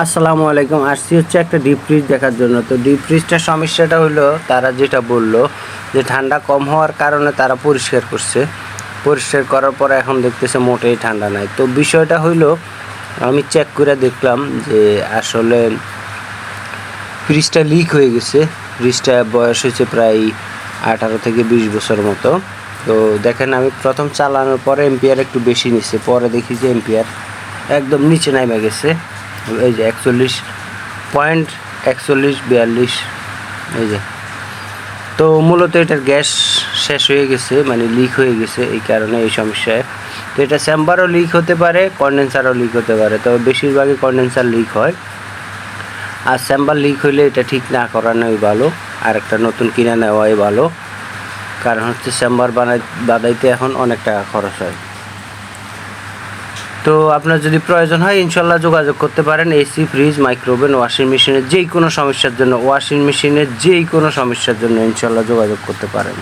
আসসালামু আলাইকুম। আসছি হচ্ছে একটা ডিপ ফ্রিজ দেখার জন্য। তো ডিপ ফ্রিজটার সমস্যাটা হলো তারা যেটা বলল, যে ঠান্ডা কম হওয়ার কারণে তারা পরিষ্কার করছে। পরিষ্কার করার পরে এখন দেখতেছে মোটেই ঠান্ডা নাই। তো বিষয়টা হইল, আমি চেক করে দেখলাম যে আসলে ফ্রিজটা লিক হয়ে গেছে। ফ্রিজটা বয়স হয়েছে প্রায় আঠারো থেকে বিশ বছর মতো। তো দেখেন, আমি প্রথম চালানোর পরে এম্পিয়ার একটু বেশি নিচ্ছে পরে দেখি যে এম্পিয়ার একদম নিচে নামে গেছে। এই যে একচল্লিশ পয়েন্ট একচল্লিশ বিয়াল্লিশ, এই যে। তো মূলত এটার গ্যাস শেষ হয়ে গেছে মানে লিক হয়ে গেছে এই কারণে, এই সমস্যায়। তো এটা চেম্বারও লিক হতে পারে কন্ডেন্সারও লিক হতে পারে, তবে বেশিরভাগই কন্ডেন্সার লিক হয়। আর চেম্বার লিক হইলে এটা ঠিক না করানোই ভালো, আর একটা নতুন কিনে নেওয়াই ভালো। কারণ হচ্ছে চেম্বার বানাই বানাইতে এখন অনেক টাকা খরচ হয়। তো আপনার যদি প্রয়োজন হয়, ইনশাল্লাহ যোগাযোগ করতে পারেন এসি, ফ্রিজ, মাইক্রোওভেন, ওয়াশিং মেশিনের যেই কোনো সমস্যার জন্য, ওয়াশিং মেশিনের যেই কোনো সমস্যার জন্য ইনশাল্লাহ যোগাযোগ করতে পারেন।